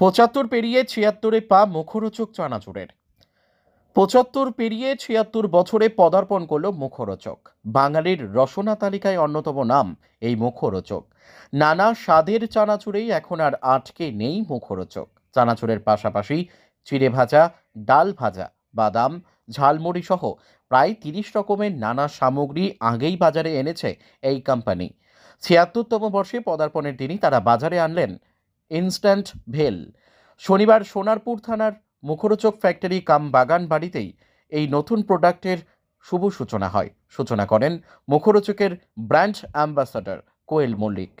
পঁচাত্তর পেরিয়ে ছিয়াত্তরে পা মুখরোচক চানাচুরের। পঁচাত্তর পেরিয়ে ছিয়াত্তর বছরে পদার্পণ করল মুখরোচক। বাঙালির রসনা তালিকায় অন্যতম নাম এই মুখরোচক। নানা স্বাদের চানাচুরেই এখন আর আটকে নেই মুখরোচক। চানাচুরের পাশাপাশি চিড়ে ভাজা, ডাল ভাজা, বাদাম, ঝালমুড়ি সহ প্রায় তিরিশ রকমের নানা সামগ্রী আগেই বাজারে এনেছে এই কোম্পানি ছিয়াত্তরতম বর্ষে পদার্পণের দিনই তারা বাজারে আনলেন ইনস্ট্যান্ট ভেল। শনিবার সোনারপুর থানার মুখরোচক ফ্যাক্টরি কাম বাগান বাড়িতেই এই নতুন প্রোডাক্টের শুভ সূচনা হয়। সূচনা করেন মুখরোচকের ব্র্যান্ড অ্যাম্বাসাডর কোয়েল মল্লিক।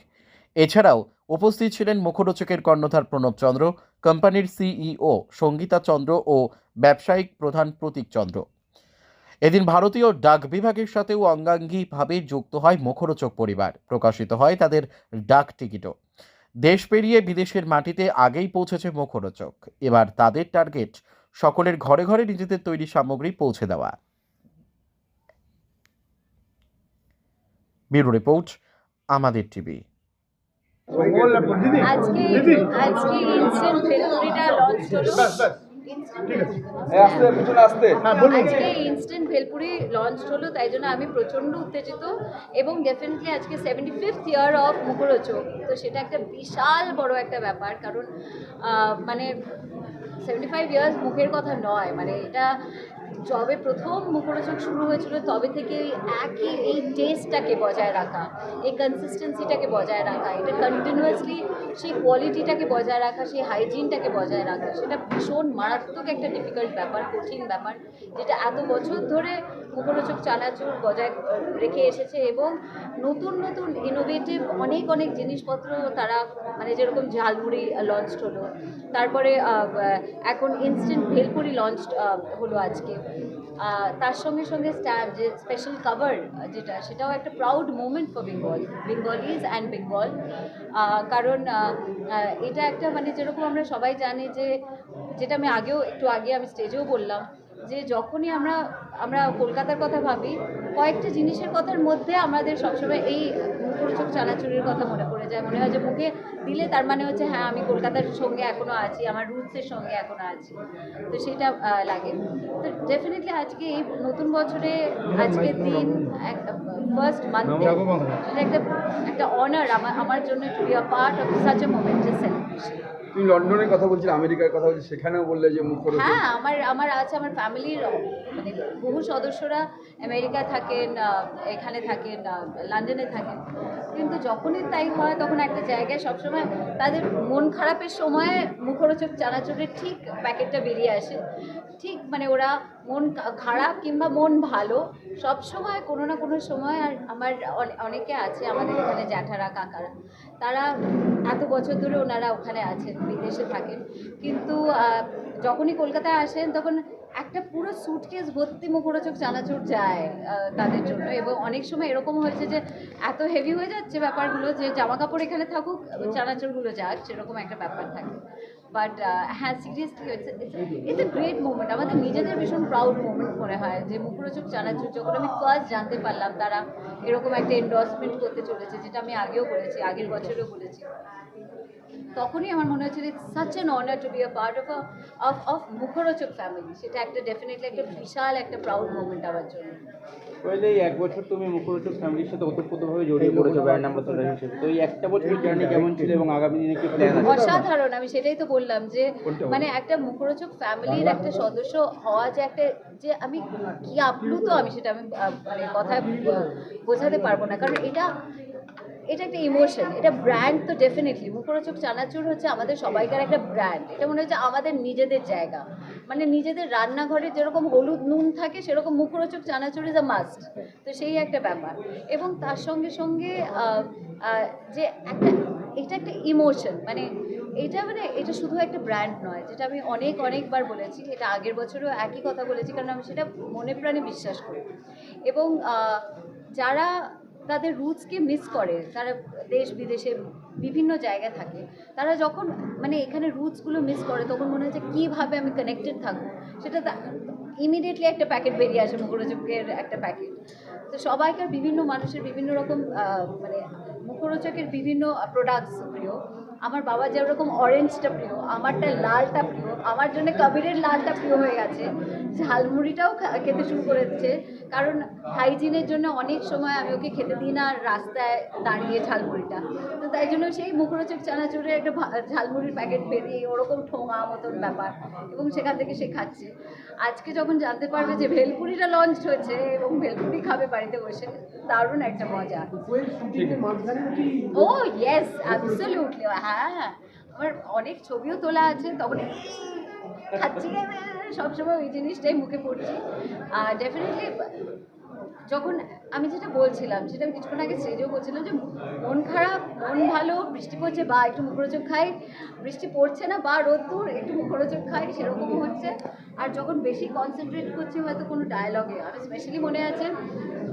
এছাড়াও উপস্থিত ছিলেন মুখরোচকের কর্ণধার প্রণব চন্দ্র, কোম্পানির সিইও সঙ্গীতা চন্দ্র ও ব্যবসায়িক প্রধান প্রতীক চন্দ্র। এদিন ভারতীয় ডাক বিভাগের সাথেও অঙ্গাঙ্গিভাবে যুক্ত হয় মুখরোচক পরিবার। প্রকাশিত হয় তাদের ডাক টিকিটও। দেশ পেরিয়ে বিদেশের মাটিতে আগেই পৌঁছেছে মুখরোচক। এবার তাদের টার্গেট সকলের ঘরে ঘরে নিজেদের তৈরি সামগ্রী পৌঁছে দেওয়া। ব্যুরো রিপোর্ট আমাদের টিভি। আজকে আজকে ইনস্ট্যান্ট লঞ্চ হলো। পিছনে আসতে। আজকে ইনস্ট্যান্ট ভেলপুরি লঞ্চ হলো তাই জন্য আমি প্রচণ্ড উত্তেজিত এবং ডেফিনেটলি আজকে সেভেন্টি ফিফথ ইয়ার অফ মুখরোচক তো সেটা একটা বিশাল বড় একটা ব্যাপার কারণ মানে সেভেন্টি ফাইভ ইয়ার্স মুখের কথা নয়। মানে এটা যবে প্রথম মুখরোচক শুরু হয়েছিল, তবে থেকে ওই একই এই টেস্টটাকে বজায় রাখা, এই কনসিস্টেন্সিটাকে বজায় রাখা, এটা কন্টিনিউয়াসলি সেই কোয়ালিটিটাকে বজায় রাখা, সেই হাইজিনটাকে বজায় রাখা, সেটা ভীষণ মারাত্মক একটা ডিফিকাল্ট ব্যাপার, কঠিন ব্যাপার, যেটা এত বছর ধরে মুখরোচক চানাচুর বজায় রেখে এসেছে এবং নতুন নতুন ইনোভেটিভ অনেক অনেক জিনিসপত্র তারা মানে যেরকম ঝালমুড়ি লঞ্চ হলো, তারপরে এখন ইনস্ট্যান্ট ভেলপুরি লঞ্চ হলো আজকে। তার সঙ্গে সঙ্গে স্ট্যাম্প যে স্পেশাল কভার যেটা, সেটাও একটা proud moment for Bengal Bengalis and Bengal কারণ এটা একটা মানে যেরকম আমরা সবাই জানি যে, যেটা আমি আগেও, একটু আগে আমি স্টেজেও বললাম যে, যখনই আমরা আমরা কলকাতার কথা ভাবি, কয়েকটা জিনিসের কথার মধ্যে আমাদের সবসময় এই মুখরোচক চানাচুরির কথা মনে পড়ে যায় মনে হয় যে মুখে দিলে তার মানে হচ্ছে হ্যাঁ আমি কলকাতার সঙ্গে এখনও আছি আমার রুটসের সঙ্গে এখনও আছি। তো সেটা লাগে। তো ডেফিনেটলি আজকে এই নতুন বছরে আজকে দিন ফার্স্ট মান্থে একটা একটা অনার আমার আমার জন্য to be a part of such a moment celebration তুমি লন্ডনের কথা বলছিলে আমেরিকার কথা বলছিলে সেখানেও বললে যে মুখ হ্যাঁ আমার আমার আছে আমার ফ্যামিলির মানে বহু সদস্যরা আমেরিকা থাকেন এখানে থাকেন লন্ডনে থাকেন। কিন্তু যখনই তাই হয় তখন একটা জায়গায় সবসময় তাদের মন খারাপের সময় মুখরোচক চানাচুরের ঠিক প্যাকেটটা বেরিয়ে আসে। ঠিক মানে ওরা মন খারাপ কিংবা মন ভালো, সব সময়, কোনো না কোনো সময় আর আমার অনেকে আছে, আমাদের এখানে জ্যাঠারা, কাকারা, তারা এত বছর ধরে ওনারা ওখানে আছেন, বিদেশে থাকেন। কিন্তু যখনই কলকাতায় আসেন, তখন একটা পুরো সুটকেস ভর্তি মুখরোচক চানাচুর যায় তাদের জন্য। এবং অনেক সময় এরকম হয়েছে যে, এত হেভি হয়ে যাচ্ছে ব্যাপারগুলো যে জামা কাপড় এখানে থাকুক, চানাচুরগুলো যাক, সেরকম একটা ব্যাপার থাকে। বাট হ্যাঁ seriously it's a great movement আমাদের নিজেদের ভীষণ প্রাউড মুভমেন্ট মনে হয় যে, মুখরোচক চানাচুর যখন আমি ফার্স্ট জানতে পারলাম তারা এরকম একটা এন্ডোর্সমেন্ট করতে চলেছে, যেটা আমি আগেও বলেছি, আগের বছরেও বলেছি। তখনই আমার মনে হচ্ছে it's such an honour to be a part of of of Mukharochak family সেটা একটা ডেফিনেটলি একটা বিশাল একটা প্রাউড মুভমেন্ট আমার জন্য। তাহলে এই এক বছর তুমি মুখরোচক ফ্যামিলির সাথে ওতপ্রোতভাবে জড়িয়ে পড়েছো ব্র্যান্ড অ্যাম্বাসাডার হিসেবে। তো এই একটা বছরের জার্নি কেমন ছিল এবং আগামী দিনে কি প্ল্যান আছে? অসাধারণ আমি সেটাই তো বললাম যে মানে একটা মুখরোচক ফ্যামিলির একটা সদস্য হওয়া যে একটা যে আমি কি আপ্লুত আমি সেটা আমি মানে কথায় বোঝাতে পারব না। কারণ এটা এটা একটা ইমোশন এটা ব্র্যান্ড তো ডেফিনেটলি মুখরোচক চানাচুর হচ্ছে আমাদের সবাইকার একটা ব্র্যান্ড এটা মনে হচ্ছে আমাদের নিজেদের জায়গা মানে নিজেদের রান্নাঘরে যেরকম হলুদ নুন থাকে, সেরকম মুখরোচক চানাচুর ইজ আ মাস্ট তো সেই একটা ব্যাপার, এবং তার সঙ্গে সঙ্গে যে একটা, এটা একটা ইমোশন মানে এটা মানে এটা শুধু একটা ব্র্যান্ড নয়, যেটা আমি অনেক, অনেকবার বলেছি, এটা আগের বছরও একই কথা বলেছি, কারণ আমি সেটা মনে প্রাণে বিশ্বাস করি, এবং যারা তাদের রুটসকে মিস করে, তারা দেশ বিদেশে বিভিন্ন জায়গায় থাকে, তারা যখন মানে এখানে রুটসগুলো মিস করে, তখন মনে হচ্ছে কীভাবে আমি কানেক্টেড থাকব? সেটা ইমিডিয়েটলি একটা প্যাকেট বেরিয়ে আসে মুখরোচকের একটা প্যাকেট তো সবাইকার বিভিন্ন মানুষের বিভিন্ন রকম মানে মুখরোচকের বিভিন্ন প্রোডাক্টস প্রিয়। আমার বাবা যেরকম অরেঞ্জটা প্রিয় আমারটা লালটা প্রিয় আমার জন্য কবিরের লালটা প্রিয় হয়ে গেছে। ঝালমুড়িটাও খেতে শুরু করেছে। কারণ হাইজিনের জন্য অনেক সময় আমি ওকে খেতে দিই না রাস্তায় দাঁড়িয়ে ঝালমুড়িটা। তো তাই জন্য সেই মুখরোচক চানাচুরের একটা ঝালমুড়ির প্যাকেট বেরিয়ে ওরকম ঠোঙা মতন ব্যাপার এবং সেখান থেকে সে খাচ্ছে। আজকে যখন জানতে পারবে যে ভেলপুরিটা লঞ্চ হয়েছে এবং ভেলপুরি খাবে বাড়িতে বসে দারুণ একটা মজা। ও ইয়েস অ্যাবসলিউটলি হ্যাঁ আমার অনেক ছবিও তোলা আছে, তখন খাচ্ছি। সবসময় ওই জিনিসটাই মুখে পড়ছি। আর ডেফিনেটলি যখন আমি যেটা বলছিলাম, সেটা আমি কিছুক্ষণ আগে স্টেজেও বলছিলাম যে মন খারাপ, মন ভালো, বৃষ্টি পড়ছে, বা একটু মুখরোচক খাই। বৃষ্টি পড়ছে না, বা রোদ্দুর একটু মুখরোচক খাই সেরকমই হচ্ছে। আর যখন বেশি কনসেন্ট্রেট করছি, হয়তো কোনো ডায়লগে আমি স্পেশালি মনে আছে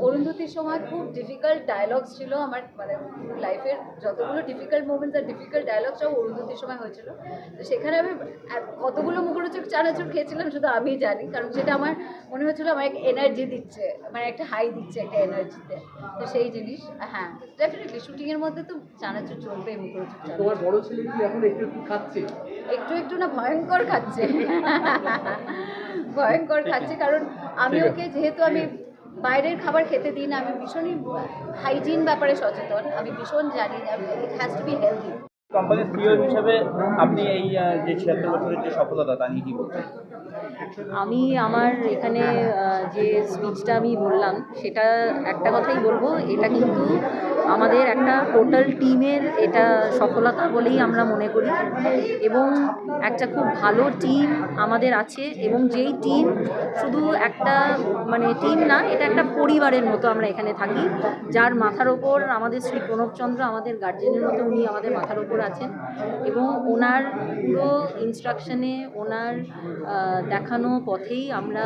অরুন্ধতির সময় খুব ডিফিকাল্ট ডায়লগস ছিল আমার মানে লাইফের যতগুলো ডিফিকাল্ট মোমেন্টস আর ডিফিকাল্ট ডায়লগ সব অরুন্ধতির সময় হয়েছিল। তো সেখানে আমি কতগুলো মুখরোচক চানাচুর খেয়েছিলাম শুধু আমিই জানি কারণ সেটা আমার মনে হচ্ছিল আমার এক এনার্জি দিচ্ছে মানে একটা হাই দিচ্ছে একটা এনার্জিতে তো। সেই জিনিস হ্যাঁ ডেফিনেটলি শুটিংয়ের মধ্যে তো চানাচুর চলবেই মুখরোচক তোমার বড় ছেলে কি এখন একটু একটু খাচ্ছে? একটু একটু না ভয়ঙ্কর খাচ্ছে। ভয়ঙ্কর খাচ্ছে কারণ আমি ওকে যেহেতু আমি বাইরের খাবার খেতে দিন আমি ভীষণই হাইজিন ব্যাপারে সচেতন আমি ভীষণ জানি it has to be healthy কোম্পানির সিও হিসেবে আপনি এই যে ছিয়াত্তর বছরের যে সফলতা তা নিয়ে কি বলছেন? আমি আমার এখানে যে স্পিচটা আমি বললাম সেটা একটা কথাই বলব এটা কিন্তু আমাদের একটা টোটাল টিমের এটা সফলতা বলেই আমরা মনে করি। এবং একটা খুব ভালো টিম আমাদের আছে এবং যেই টিম শুধু একটা মানে টিম না, এটা একটা পরিবারের মতো আমরা এখানে থাকি, যার মাথার ওপর আমাদের শ্রী প্রণবচন্দ্র আমাদের গার্জেনের মতো উনি আমাদের মাথার ওপর আছেন। এবং ওনার পুরো ইনস্ট্রাকশনে ওনার দেখানো পথেই আমরা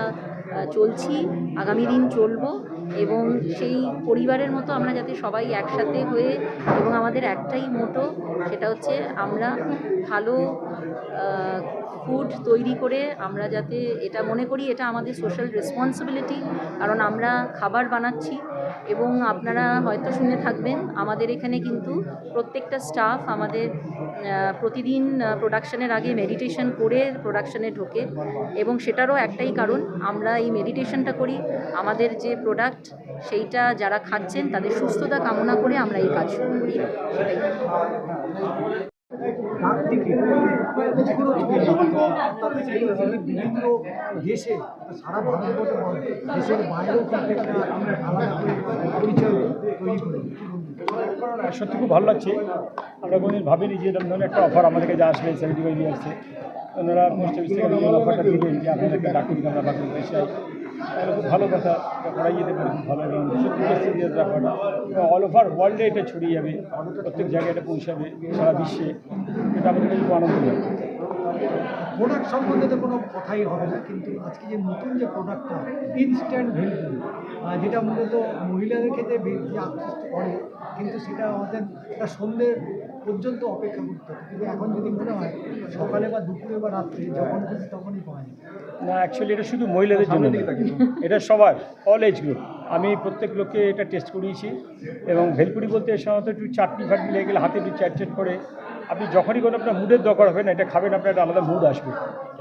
চলছি। আগামী দিন চলবো। এবং সেই পরিবারের মতো আমরা যাতে সবাই একসাথে হয়ে এবং আমাদের একটাই মোটো সেটা হচ্ছে আমরা ভালো ফুড তৈরি করে আমরা যাতে এটা মনে করি এটা আমাদের সোশ্যাল রেসপন্সিবিলিটি কারণ আমরা খাবার বানাচ্ছি এবং আপনারা হয়তো শুনে থাকবেন, আমাদের এখানে কিন্তু প্রত্যেকটা স্টাফ আমাদের প্রতিদিন প্রোডাকশানের আগে মেডিটেশন করে প্রোডাকশানে ঢোকে এবং সেটারও একটাই কারণ, আমরা এই মেডিটেশনটা করি। আমাদের যে প্রোডাক্ট সেইটা যারা খাচ্ছেন, তাদের সুস্থতা কামনা করে আমরা এই কাজ করি। সেটাই সারা বাইরেও পরিচয় তৈরি করে সত্যি খুব ভালো লাগছে। আমরা কোনোদিন ভাবিনি যে এরকম ধরনের একটা অফার আমাদেরকে যা আসবে সেভেন্টি ফাইভ ইয়ার্সে ওনারা পোস্ট অফিস থেকে অফারটা দিলেন যে আপনাদেরকে ডাকুন আমরা বাকি দেশে তাহলে খুব ভালো কথা করাই যেতে খুব ভালো ব্যাপারটা। অল ওভার ওয়ার্ল্ডে এটা ছড়িয়ে যাবে, প্রত্যেক জায়গায় এটা পৌঁছাবে, সারা বিশ্বে। এটা আমাদের খুব আনন্দ। লাগে প্রোডাক্ট সম্বন্ধে তো কোনো কথাই হবে না, কিন্তু আজকে যে নতুন যে প্রোডাক্টটা ইনস্ট্যান্ট ভেলপুরি যেটা মূলত মহিলাদের ক্ষেত্রে বেশি আকৃষ্ট করে কিন্তু সেটা আমাদের একটা সন্ধ্যে পর্যন্ত অপেক্ষা করতে হতো কিন্তু এখন যদি মনে হয় সকালে বা দুপুরে বা রাত্রে যখন খুশি তখনই পাওয়া যায় না অ্যাকচুয়ালি এটা শুধু মহিলাদের জন্য এটা সবার অল এজ গ্রুপ আমি প্রত্যেক লোককে এটা টেস্ট করিয়েছি এবং ভেলপুরি বলতে সাধারণত একটু চাটনি ফাটনি লেগে গেলে হাতে একটু চ্যাট চ্যাট করে। আপনি যখনই কোনো আপনার মুডের দরকার হবে না এটা খাবেন আপনার একটা আলাদা মুড আসবে।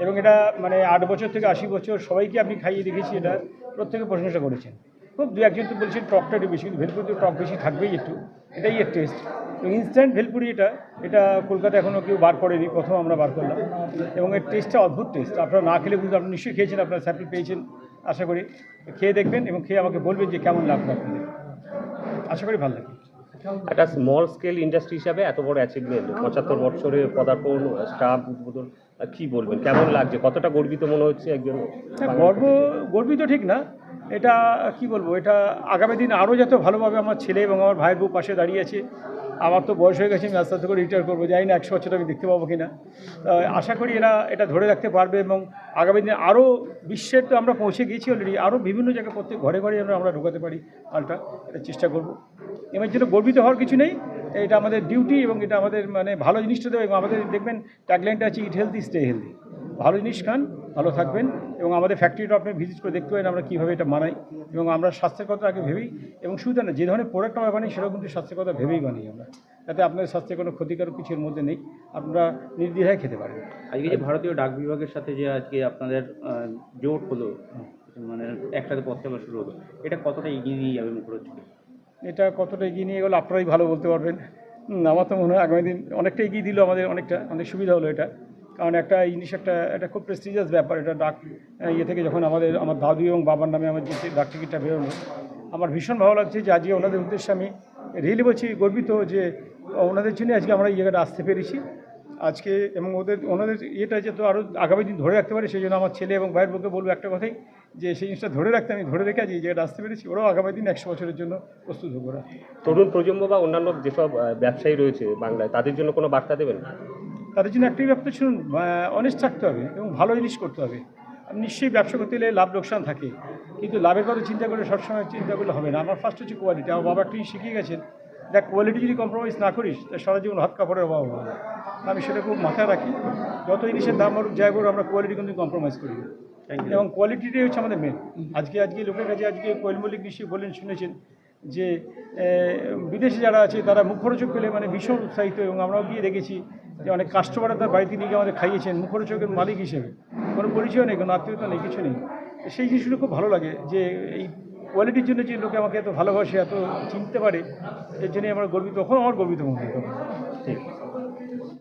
এবং এটা মানে আট বছর থেকে আশি বছর সবাইকে আপনি খাইয়ে দেখেছি এটা প্রত্যেকে প্রশংসা করেছেন। খুব দু একজন তো বলছেন টকটা একটু বেশি কিন্তু ভেলপুরিতে টক বেশি থাকবেই একটু। এটাই এর টেস্ট এবং ইনস্ট্যান্ট ভেলপুরি এটা এটা কলকাতা এখনও কেউ বার করেনি প্রথম আমরা বার করলাম। এবং এর টেস্টটা অদ্ভুত টেস্ট আপনারা না খেলে বুঝতে আপনি নিশ্চয়ই খেয়েছেন আপনারা স্যাম্পল পেয়েছেন আশা করি। খেয়ে দেখবেন এবং খেয়ে আমাকে বলবেন যে কেমন লাগবে আপনাদের। আশা করি ভালো লাগে একটা স্মল স্কেল ইন্ডাস্ট্রি হিসাবে এত বড় অ্যাচিভমেন্ট পঁচাত্তর বছরে পদার্পণ স্টাফ উদ্বোধন কি বলবেন? কেমন লাগছে? কতটা গর্বিত মনে হচ্ছে একজন হ্যাঁ, গর্ব গর্বিত ঠিক না। এটা কি বলব? এটা আগামী দিন আরও যাতে ভালোভাবে আমার ছেলে এবং আমার ভাইয়ের বউ পাশে দাঁড়িয়ে আছে আমার তো বয়স হয়ে গেছে, আমি আস্তে আস্তে করে রিটায়ার করব, জানি না একশো বছর আমি দেখতে পাবো কিনা। আশা করি এরা এটা ধরে রাখতে পারবে এবং আগামী দিনে আরও বিশ্বের তো আমরা পৌঁছে গিয়েছি অলরেডি আরও বিভিন্ন জায়গায় প্রত্যেক ঘরে ঘরে যেন আমরা ঢোকাতে পারি মালটা, এটা চেষ্টা করব। এবার জন্য গর্বিত হওয়ার কিছু নেই, এটা আমাদের ডিউটি এবং এটা আমাদের মানে ভালো জিনিসটা দেবে এবং আমাদের দেখবেন ট্যাগলাইনটা আছে ইট হেলদি স্টে হেলদি ভালো জিনিস খান ভালো থাকবেন এবং আমাদের ফ্যাক্টরিটা আপনি ভিজিট করে দেখতে পারেন আমরা কীভাবে এটা মানাই এবং আমরা স্বাস্থ্যের কথা আগে ভেবেই এবং শুধু তা না যে ধরনের প্রোডাক্ট আমরা বানাই সেটাও কিন্তু স্বাস্থ্যের কথা ভেবেই বানাই আমরা যাতে আপনাদের স্বাস্থ্যে কোনো ক্ষতিকারক কিছুর মধ্যে নেই আপনারা নির্দ্বিধায় খেতে পারেন। আজকে যে ভারতীয় ডাক বিভাগের সাথে যে আজকে আপনাদের জোট হলো মানে একসাথে পথ চলা শুরু হলো এটা কতটা এগিয়ে নিয়ে যাবে মুখরোচকে এটা কতটা এগিয়ে নিয়ে গেলো আপনারাই ভালো বলতে পারবেন। আমার তো মনে হয় আগামী দিন অনেকটা এগিয়ে দিল আমাদের অনেকটা অনেক সুবিধা হলো এটা। কারণ একটা জিনিস একটা এটা খুব প্রেস্টিজিয়াস ব্যাপার, এটা ডাক ইয়ে থেকে যখন আমাদের, আমার দাদু এবং বাবার নামে আমার যে ডাক টিকিটটা বেরোলো, আমার ভীষণ ভালো লাগছে যে আজকে ওনাদের উদ্দেশ্যে আমি রিয়েলি বলছি, গর্বিত যে ওনাদের জন্য আজকে আমরা এই জায়গাটা আসতে পেরেছি। আজকে এবং ওদের, ওনাদের ইয়েটা যে তো আরও আগামী দিন ধরে রাখতে পারে, সেই জন্য আমার ছেলে এবং ভাইয়ের পক্ষে বলব একটা কথাই, যে সেই জিনিসটা ধরে রাখতে, আমি ধরে রেখে আজ এই জায়গাটা আসতে পেরেছি। ওরাও আগামী দিন একশো বছরের জন্য প্রস্তুত হব তরুণ প্রজন্ম বা অন্যান্য যেসব ব্যবসায়ী রয়েছে বাংলায়, তাদের জন্য কোনো বার্তা দেবেন? তাদের জন্য একটাই ব্যাপার শুনুন অনেস্ট থাকতে হবে এবং ভালো জিনিস করতে হবে। নিশ্চয়ই ব্যবসা করতে গেলে লাভ লোকসান থাকে কিন্তু লাভের কথা চিন্তা করে সবসময় চিন্তা করলে হবে না। আমার ফার্স্ট হচ্ছে কোয়ালিটি আমার বাবা একটু শিখিয়ে গেছেন দেখ কোয়ালিটি যদি কম্প্রোমাইজ না করিস তা সারা জীবন হাত কাপড়ের অভাব হবে আমি সেটা খুব মাথায় রাখি যত জিনিসের দাম বাড়ুক যাই বড় আমরা কোয়ালিটি কিন্তু কম্প্রোমাইজ করি এবং কোয়ালিটিটাই হচ্ছে আমাদের মেন আজকে আজকে লোকের কাছে আজকে কোয়েল মল্লিক নিশ্চয়ই বলেন শুনেছেন যে বিদেশে যারা আছে তারা মুখরোচক পেলে মানে ভীষণ উৎসাহিত এবং আমরাও গিয়ে দেখেছি যে অনেক কাস্টমাররা তার বাড়িতে নিয়ে গিয়ে আমাদের খাইয়েছেন, মুখরোচকের মালিক হিসেবে। কোনো পরিচয় নেই, কোনো আত্মীয়তা নেই, কিছু নেই। সেই জিনিসগুলো খুব ভালো লাগে যে এই কোয়ালিটির জন্য যে লোকে আমাকে এত ভালোবাসে, এত চিনতে পারে, এর জন্যই আমার গর্বিত তখন আমার গর্বিত মনে হয়। ঠিক।